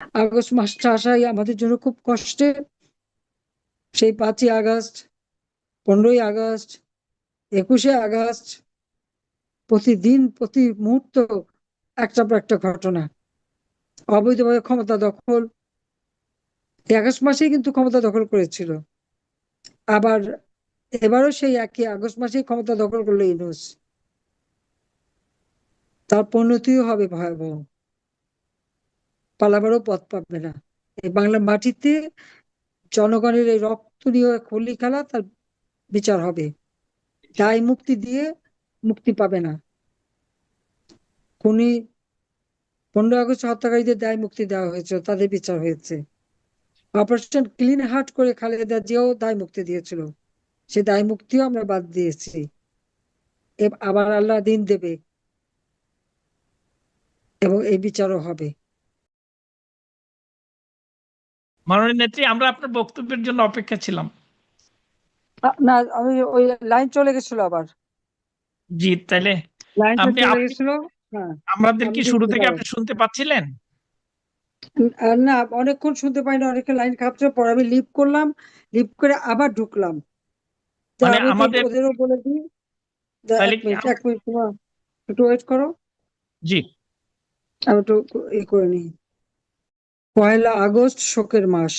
August মাসটা আসাই আমাদের জন্য খুব কষ্টের সেই পাঁচই আগস্ট, পনেরোই আগস্ট, একুশে আগস্ট, প্রতিদিন, প্রতি মুহূর্ত একটা একটা ঘটনা। অবৈধভাবে ক্ষমতা দখল। আগস্ট মাসেই কিন্তু ক্ষমতা দখল করেছিল। আবার এবারও সেই একই আগস্ট মাসেই ক্ষমতা দখল করল ইউনুস। তার পরিণতিও হবে ভয়াবহ। পালাবারও পথ পাবে না। এই বাংলার মাটিতে জনগণের এই রক্ত নিয়ে খলি খেলা তার বিচার হবে। দায় মুক্তি দিয়ে মুক্তি পাবে না। খুনি পনেরো আগস্ট হত্যাকারীদের দায় মুক্তি দেওয়া হয়েছিল তাদের বিচার হয়েছে। অপারেশন ক্লিন হার্ট করে খালেদা জিয়াও দায় মুক্তি দিয়েছিল। সে দায় মুক্তিও আমরা বাদ দিয়েছি। আবার আল্লাহ দিন দেবে এবং এই বিচারও হবে। মাননীয় নেত্রী আমরা আপনার বক্তব্যের জন্য অপেক্ষা ছিলাম। না আমি ওই লাইন চলে গেছিল আবার। জি তাইলে আপনি হ্যাঁ। আমাদের কি শুরু থেকে আপনি শুনতে পাচ্ছিলেন? না অনেকক্ষণ শুনতে পাইনি অনেকে লাইন খাপছে পরে আমি লিভ করলাম লিভ করে আবার ঢুকলাম। মানে একটু আমাদের- ওদেরও বলে দিই তাহলে এক মিনিট একটু ওয়েট করো। জি। আমি একটু ই করে নিই। পয়লা আগস্ট, শোকের মাস।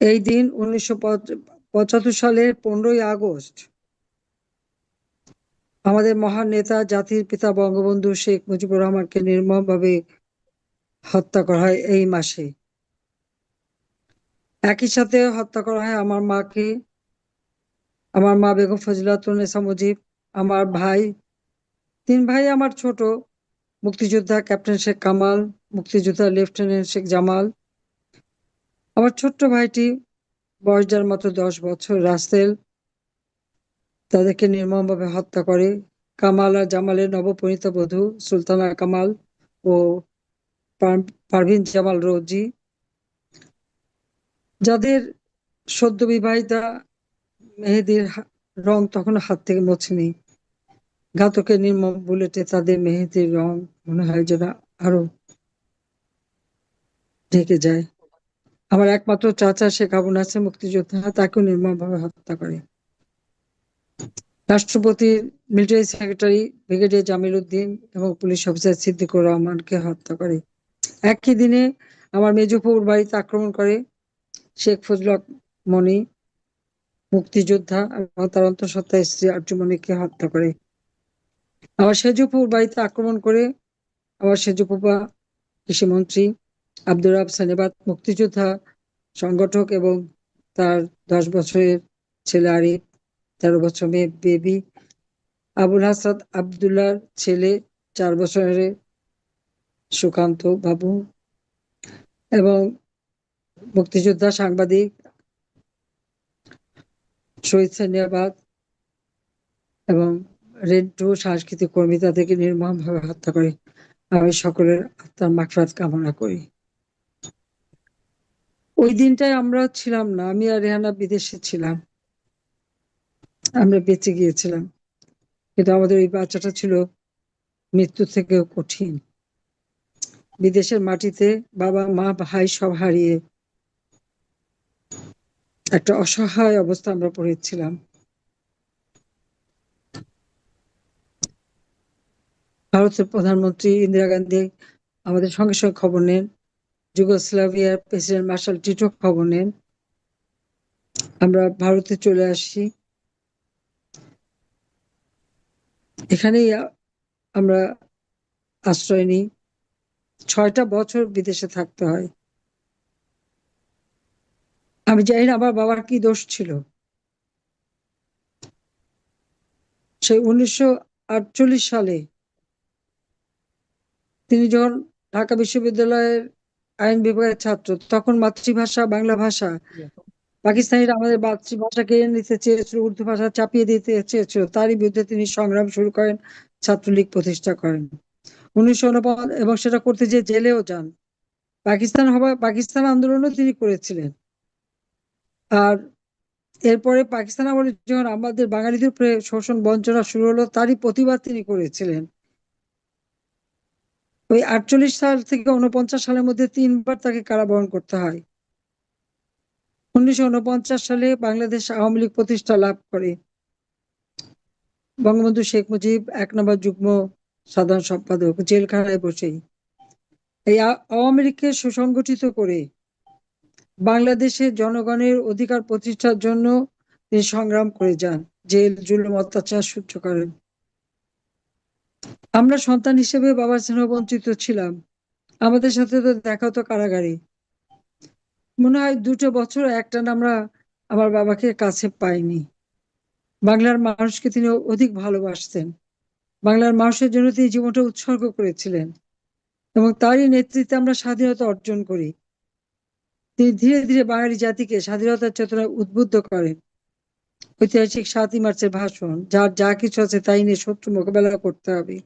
এই দিন উনিশশো পঁচাত্তর সালের পনেরোই আগস্ট আমাদের মহান নেতা, জাতির পিতা, বঙ্গবন্ধু শেখ মুজিবুর রহমানকে নির্মমভাবে হত্যা করা হয় এই মাসে। একই সাথে হত্যা করা হয় আমার মাকে, আমার মা বেগম ফজিলাতুন্নেসা মুজিব, আমার ভাই, তিন ভাই আমার ছোট, মুক্তিযোদ্ধা ক্যাপ্টেন শেখ কামাল মুক্তিযোদ্ধা লেফটেন্যান্ট শেখ জামাল। আমার ছোট্ট ভাইটি বয়স যার মাত্র দশ বছর, রাসেল। তাদেরকে নির্মমভাবে হত্যা করে। কামাল আর জামালের নবপরিণীত বধূ সুলতানা কামাল ও পারভিন জামাল রোজি। যাদের সদ্য বিবাহিতা মেহেদির রং তখন হাত থেকে মোছেনি ঘাতকের নির্মম বুলেটে তাদের মেহেদির রং মনে হয় যেন আরও ঢেকে যায়। আমার একমাত্র চাচা শেখ আবু নাসের মুক্তিযোদ্ধা, তাকেও নির্মমভাবে হত্যা করে। রাষ্ট্রপতির military secretary brigadier Jamil Uddin এবং পুলিশ অফিসার সিদ্দিকুর রহমানকে হত্যা করে। একই দিনে আমার মেজুপুর বাড়িতে আক্রমণ করে শেখ ফজল মনি, মুক্তিযোদ্ধা এবং তার অন্তঃসত্ত্বা স্ত্রী আর্যমণিকে হত্যা করে। আবার সেজুপুর বাড়িতে আক্রমণ করে আবার সেজুপুপা কৃষিমন্ত্রী আব্দুর রাব সানেবাদ মুক্তিযোদ্ধা, সংগঠক এবং তার দশ বছরের ছেলে আরিফ, তেরো বছর মেয়ে বেবি। আবুল হাসাদ আবদুল্লার ছেলে, চার বছরের সুকান্ত বাবু। এবং মুক্তিযোদ্ধা সাংবাদিক শহীদ সানিয়াবাদ এবং রেন্টু সাংস্কৃতিক কর্মী তাদেরকে নির্মমভাবে হত্যা করে। আমি সকলের আত্মার মাকফরাত কামনা করি। ওই দিনটায় আমরা ছিলাম না, আমি আর রেহানা বিদেশে ছিলাম। আমরা বেঁচে গিয়েছিলাম। কিন্তু আমাদের ওই বাচ্চাটা ছিল মৃত্যু থেকেও কঠিন। বিদেশের মাটিতে বাবা, মা, ভাই সব হারিয়ে একটা অসহায় অবস্থা আমরা পড়েছিলাম। ভারতের প্রধানমন্ত্রী ইন্দিরা গান্ধী আমাদের সঙ্গে সঙ্গে খবর নেন। যুগোস্লাভিয়ার প্রেসিডেন্ট মার্শাল টিটো খবর নেন আমরা ভারতে চলে আসি এখানেই আমরা আশ্রয় নিই। ছয়টা বছর বিদেশে থাকতে হয়। আমি জানি না আমার বাবার কি দোষ ছিল। সেই উনিশশো আটচল্লিশ সালে তিনি যখন ঢাকা বিশ্ববিদ্যালয়ের আইন বিভাগের ছাত্র, তখন মাতৃভাষা, বাংলা ভাষা। পাকিস্তানিরা আমাদের মাতৃভাষা কেড়ে নিতে চেয়েছিল, উর্দু ভাষা চাপিয়ে দিতে চেয়েছিল। তারই বিরুদ্ধে তিনি সংগ্রাম শুরু করেন, ছাত্রলীগ প্রতিষ্ঠা করেন। উনিশশো উনপঞ্চাশ এবং সেটা করতে যে জেলেও যান। পাকিস্তান হওয়া পাকিস্তান আন্দোলনও তিনি করেছিলেন। আর এরপরে পাকিস্তান আমলে যখন আমাদের বাঙালিদের উপরে শোষণ বঞ্চনা শুরু হলো, তারই প্রতিবাদ তিনি করেছিলেন। ওই আটচল্লিশ সাল থেকে উনপঞ্চাশ সালের মধ্যে তিনবার তাকে কারাবরণ করতে হয়। উনিশশো উনপঞ্চাশ সালে বাংলাদেশ আওয়ামী লীগ প্রতিষ্ঠা লাভ করে। বঙ্গবন্ধু শেখ মুজিব এক নম্বর যুগ্ম সাধারণ সম্পাদক, জেলখানায় বসেই। এই আওয়ামী লীগকে সুসংগঠিত করে বাংলাদেশের জনগণের অধিকার প্রতিষ্ঠার জন্য তিনি সংগ্রাম করে যান। জেল, জুলুম, অত্যাচার সহ্য করেন। আমরা সন্তান হিসেবে বাবার স্নেহ বঞ্চিত ছিলাম। আমাদের সাথে তো দেখা হতো কারাগারে। মনে হয় দুটো বছর একটানা আমরা আমার বাবাকে কাছে পাইনি। বাংলার মানুষকে তিনি অধিক ভালোবাসতেন। বাংলার মানুষের জন্য তিনি জীবনটা উৎসর্গ করেছিলেন। এবং তারই নেতৃত্বে আমরা স্বাধীনতা অর্জন করি। তিনি ধীরে ধীরে বাঙালি জাতিকে স্বাধীনতার চেতনায় উদ্বুদ্ধ করেন। ঐতিহাসিক সাতই মার্চের ভাষণ, যার যা কিছু আছে তাই নিয়ে শত্রু মোকাবেলা করতে হবে।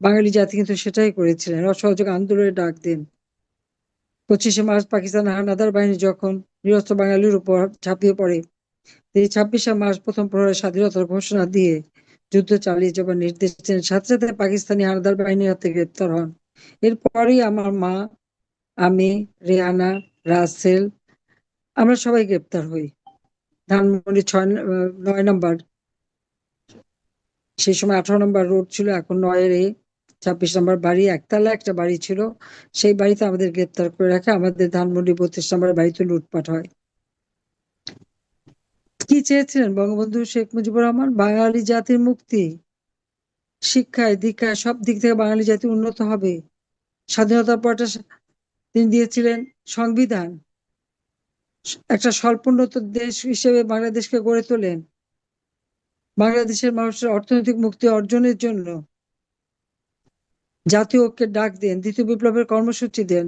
বাঙালি জাতি কিন্তু সেটাই করেছিলেন। অসহযোগ আন্দোলনের ডাক দেন। পঁচিশে মার্চ পাকিস্তান হানাদার বাহিনী যখন নিরস্ত্র বাঙালির উপর ঝাঁপিয়ে পড়ে, তিনি ছাব্বিশে মার্চ প্রথম প্রহরে স্বাধীনতার ঘোষণা দিয়ে যুদ্ধ চালিয়ে যাবার নির্দেশ দেন। সাথে সাথে পাকিস্তানি হানাদার বাহিনীর হাতে গ্রেপ্তার হন। এরপরেই আমার মা, আমি, রেহানা, রাসেল, আমরা সবাই গ্রেপ্তার হই। ধানমন্ডি ছয় নয় নম্বর। সেই সময় আঠারো নম্বর রোড ছিল, এখন নয়ের এ ছাব্বিশ নম্বর বাড়ি। একতলা একটা বাড়ি ছিল, সেই বাড়িতে আমাদের গ্রেপ্তার করে রাখে। আমাদের ধানমন্ডি বত্রিশ নম্বর বাড়িতে লুটপাট হয়। কি চেয়েছিলেন বঙ্গবন্ধু শেখ মুজিবুর রহমান? বাঙালি জাতির মুক্তি। শিক্ষায় দীক্ষায় সব দিক থেকে বাঙালি জাতি উন্নত হবে। স্বাধীনতার পরটা তিনি দিয়েছিলেন সংবিধান। একটা স্বল্পোন্নত দেশ হিসেবে বাংলাদেশকে গড়ে তোলেন। বাংলাদেশের মানুষের অর্থনৈতিক মুক্তি অর্জনের জন্য জাতীয় ঐক্যের ডাক দেন, দ্বিতীয় বিপ্লবের কর্মসূচি দেন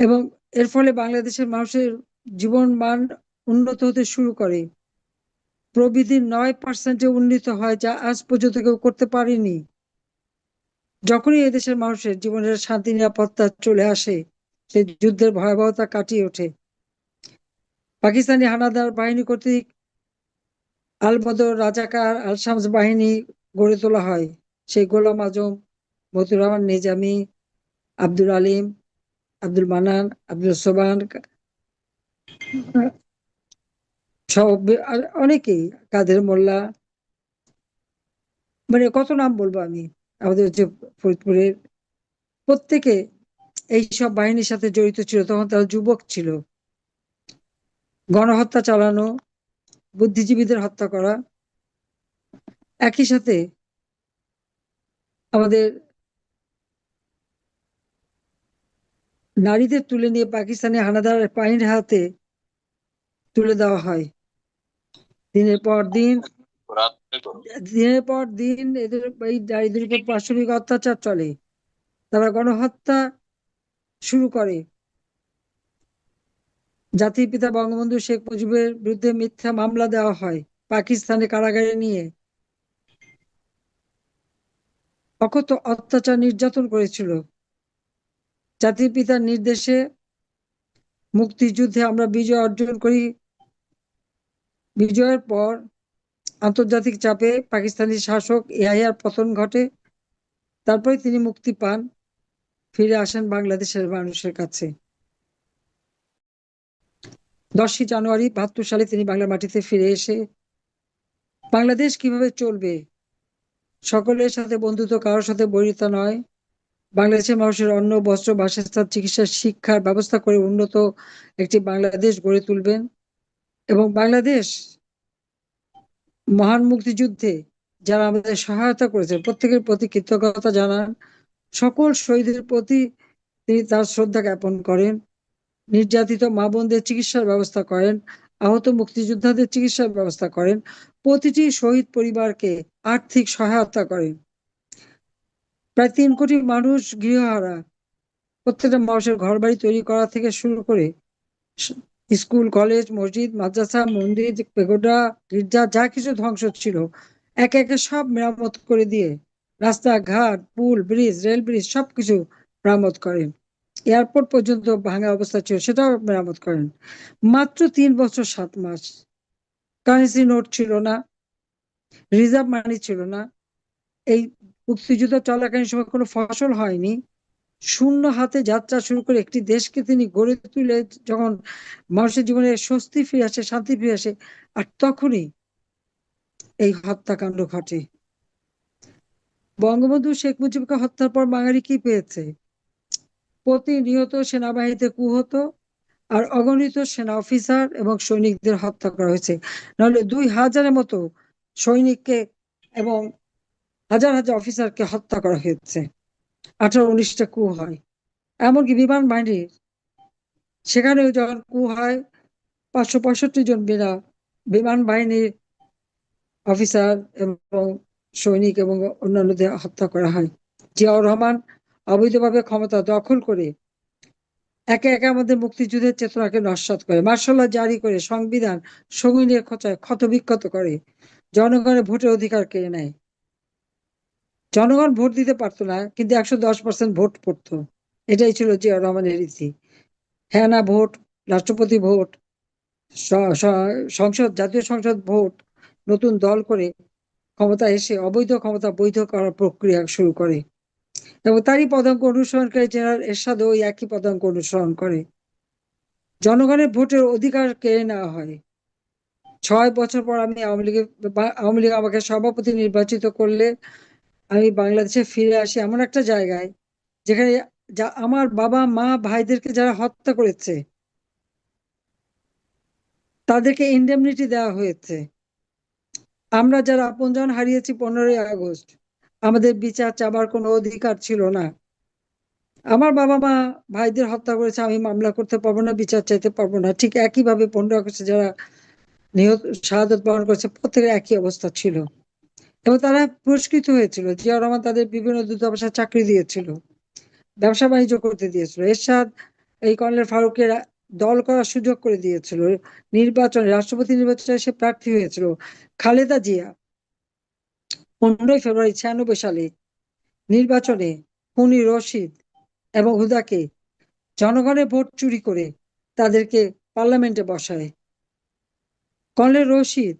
এবং এর ফলে বাংলাদেশের মানুষের জীবন মান উন্নত হতে শুরু করে। প্রবৃদ্ধি নয় পার্সেন্টে উন্নীত হয় যা আজ পর্যন্ত কেউ করতে পারেনি। যখনই এদেশের মানুষের জীবনের শান্তি, নিরাপত্তা চলে আসে সেই যুদ্ধের ভয়াবহতা কাটিয়ে ওঠে। পাকিস্তানি হানাদার বাহিনী কর্তৃক আল বদর রাজাকার আল শামস বাহিনী গড়ে তোলা হয়। সেই গোলাম আজম, মতিউর রহমান, নিজামী আব্দুল আলিম, আব্দুল মানান আব্দুল সোবান সব অনেকেই, কাদের মোল্লা। মানে কত নাম বলব আমি? আমাদের যে ফরিদপুরের প্রত্যেকে এই সব বাহিনীর সাথে জড়িত ছিল, তখন তারা যুবক ছিল। গণহত্যা চালানো, বুদ্ধিজীবীদের হত্যা করা। একই সাথে আমাদের নারীদের তুলে নিয়ে পাকিস্তানি হানাদার বাহিনীর হাতে তুলে দেওয়া হয়। দিনের পর দিন, দিনের পর দিন এদের এই নারীদের উপর পাশবিক অত্যাচার চলে। তারা গণহত্যা শুরু করে। জাতির পিতা বঙ্গবন্ধু শেখ মুজিবের বিরুদ্ধে মিথ্যা মামলা দেওয়া হয় পাকিস্তানে কারাগারে নিয়ে। অকথ্য অত্যাচার নির্যাতন করেছিল। জাতির পিতার নির্দেশে মুক্তিযুদ্ধে আমরা বিজয় অর্জন করি। বিজয়ের পর আন্তর্জাতিক চাপে পাকিস্তানি শাসক ইয়াহিয়ার পতন ঘটে। তারপরে তিনি মুক্তি পান। ফিরে আসেন বাংলাদেশের মানুষের কাছে। দশই জানুয়ারি বাহাত্তর সালে তিনি বাংলা মাটিতে ফিরে এসে বাংলাদেশ কীভাবে চলবে? সকলের সাথে বন্ধুত্ব, কারোর সাথে বৈরিতা নয়। বাংলাদেশের মানুষের অন্ন, বস্ত্র, বাসস্থান, চিকিৎসা, শিক্ষার ব্যবস্থা করে উন্নত একটি বাংলাদেশ গড়ে তুলবেন এবং বাংলাদেশ মহান মুক্তিযুদ্ধে যারা আমাদের সহায়তা করেছেন, প্রত্যেকের প্রতি কৃতজ্ঞতা জানান। সকল শহীদের প্রতি তিনি তার শ্রদ্ধা জ্ঞাপন করেন। নির্যাতিত মা বোনদের চিকিৎসার ব্যবস্থা করেন। আহত মুক্তিযোদ্ধাদের চিকিৎসার ব্যবস্থা করেন। প্রতিটি শহীদ পরিবারকে আর্থিক সহায়তা করেন। প্রায় তিন কোটি মানুষ গৃহহারা। প্রত্যেকটা মানুষের ঘর বাড়ি তৈরি করা থেকে শুরু করে স্কুল, কলেজ, মসজিদ, মাদ্রাসা, মন্দির, পেগোডা, গির্জা, যা কিছু ধ্বংস ছিল, একে একে সব মেরামত করে দিয়ে রাস্তাঘাট, পুল, ব্রিজ, রেল ব্রিজ সবকিছু মেরামত করেন। এয়ারপোর্ট পর্যন্ত ভাঙা অবস্থা ছিল, সেটাও মেরামত করেন। মাত্র তিন বছর সাত মাস। কারেন্সি নোট ছিল না, রিজার্ভ মানি ছিল না। এই মুক্তিযুদ্ধ চলাকালীন সময় কোনো ফসল হয়নি। শূন্য হাতে যাত্রা শুরু করে একটি দেশকে তিনি গড়ে তুলে যখন মানুষের জীবনে স্বস্তি ফিরে আসে, শান্তি ফিরে আসে, আর তখনই এই হত্যাকাণ্ড ঘটে। বঙ্গবন্ধু শেখ মুজিবকে হত্যার পর বাঙালি কি পেয়েছে? প্রতিনিয়ত সেনাবাহিনীতে কু হতো আর অগণিত সেনা অফিসার এবং সৈনিকদের হত্যা করা হয়েছে। নাহলে দুই হাজারের মতো সৈনিককে এবং হাজার হাজার অফিসারকে হত্যা করা হয়েছে। আঠারো উনিশটা কু হয়। এমনকি বিমান বাহিনীর সেখানেও যখন কু হয়, পাঁচশো পঁয়ষট্টি জন বিনা বিমান বাহিনীর অফিসার এবং সৈনিক এবং অন্যান্যদের হত্যা করা হয়। জিয়াউর রহমান অবৈধভাবে ক্ষমতা দখল করে একে একে আমাদের মুক্তিযুদ্ধের চেতনাকে নস্বাত করে, মার্শাল্লাহ জারি করে সংবিধান সঙ্গিনের খোঁচায়, ক্ষতবিক্ষত করে। জনগণের ভোটের অধিকার কেড়ে নেয়। জনগণ ভোট দিতে পারতো না, কিন্তু একশো দশ পার্সেন্ট ভোট পড়তো। এটাই ছিল জিয়াউর রহমানের রীতি। হ্যাঁ না ভোট, রাষ্ট্রপতি ভোট সংসদ, জাতীয় সংসদ ভোট, নতুন দল করে ক্ষমতা এসে অবৈধ ক্ষমতা বৈধ করার প্রক্রিয়া শুরু করে। এবং তারই পদাঙ্ক অনুসরণকারী জেনারেল এরশাদ ওই একই পদাঙ্ক অনুসরণ করে। জনগণের ভোটের অধিকার কেড়ে নেওয়া হয়। ছয় বছর পর আমি আওয়ামী লীগের আওয়ামী লীগ আমাকে সভাপতি নির্বাচিত করলে আমি বাংলাদেশে ফিরে আসি এমন একটা জায়গায় যেখানে যা আমার বাবা, মা, ভাইদেরকে যারা হত্যা করেছে, তাদেরকে ইন্ডেমনিটি দেওয়া হয়েছে। আমরা যারা আপনজন হারিয়েছি পনেরোই আগস্ট, আমাদের বিচার চাবার কোনো অধিকার ছিল না। আমার বাবা মা ভাইদের হত্যা করেছে, আমি মামলা করতে পারব না, বিচার চাইতে পারব না। ঠিক একইভাবে পনেরো আগস্টে যারা নিহত, শাহাদত বরণ করেছে, প্রত্যেকের একই অবস্থা ছিল। এবং তারা পুরস্কৃত হয়েছিল। জিয়াউর রহমান তাদের বিভিন্ন দূতাবাসে চাকরি দিয়েছিল। ব্যবসা বাণিজ্য করতে দিয়েছিল। এরশাদ, এই কর্নেল ফারুকের দল করার সুযোগ করে দিয়েছিল। নির্বাচনে, রাষ্ট্রপতি নির্বাচনে সে প্রার্থী হয়েছিল খালেদা জিয়া। পনেরোই ফেব্রুয়ারি ছিয়ানব্বই সালে নির্বাচনে খুনি রশিদ এবং হুদাকে জনগণের ভোট চুরি করে তাদেরকে পার্লামেন্টে বসায়। কর্নেল রশিদ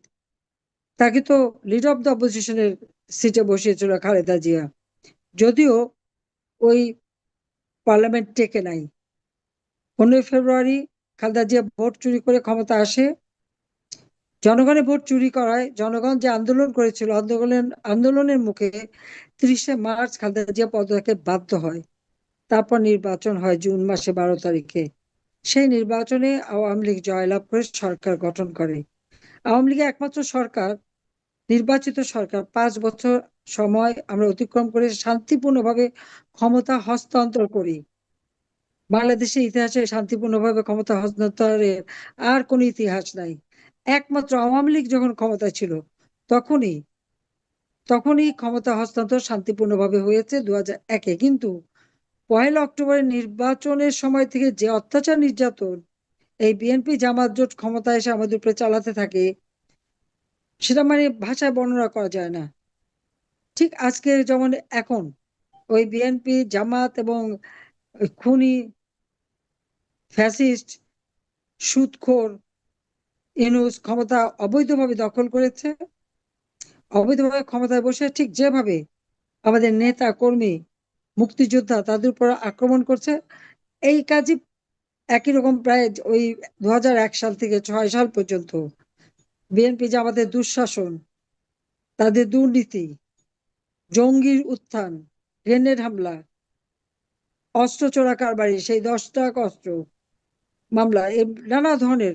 তাকে তো লিড অফ দ্য অপোজিশনের সিটে বসিয়েছিল খালেদা জিয়া। যদিও ওই পার্লামেন্ট টেকে নাই। পনেরোই ফেব্রুয়ারি খালেদা জিয়া ভোট চুরি করে ক্ষমতা আসে। জনগণের ভোট চুরি করায় জনগণ যে আন্দোলন করেছিল, আন্দোলন আন্দোলনের মুখে তিরিশে মার্চ খালেদা জিয়া পদত্যাগে বাধ্য হয়। তারপর নির্বাচন হয় জুন মাসে বারো তারিখে। সেই নির্বাচনে আওয়ামী লীগ জয়লাভ করে সরকার গঠন করে। আওয়ামী লীগের একমাত্র সরকার, নির্বাচিত সরকার। পাঁচ বছর সময় আমরা অতিক্রম করে শান্তিপূর্ণভাবে ক্ষমতা হস্তান্তর করি। বাংলাদেশের ইতিহাসে শান্তিপূর্ণভাবে ক্ষমতা হস্তান্তরের আর কোনো ইতিহাস নাই। একমাত্র আওয়ামী লীগ যখন ক্ষমতা ছিল, তখনই তখনই ক্ষমতা হস্তান্তর শান্তিপূর্ণভাবে হয়েছে দু হাজার একে। কিন্তু পয়লা অক্টোবরের নির্বাচনের সময় থেকে যে অত্যাচার নির্যাতন, এই বিএনপি জামাত জোট ক্ষমতা এসে আমাদের উপরে চালাতে থাকে, সেটা মানে ভাষায় বর্ণনা করা যায় না। ঠিক আজকে যেমন এখন, ওই বিএনপি জামাত এবং খুনি ফ্যাসিস্ট সুদখোর ইনুস ক্ষমতা অবৈধভাবে দখল করেছে। অবৈধভাবে ক্ষমতায় বসে ঠিক যেভাবে আমাদের নেতা, কর্মী, মুক্তিযোদ্ধা তাদের উপর আক্রমণ করছে, এই কাজই একই রকম প্রায় ওই দু হাজার এক সাল থেকে ছয় সাল পর্যন্ত। বিএনপি যে আমাদের দুঃশাসন, তাদের দুর্নীতি, জঙ্গির উত্থান, গ্রেনেড হামলা, অস্ত্র চোরা কারবারি সেই দশ টাকা অস্ত্র মামলা নানা ধরনের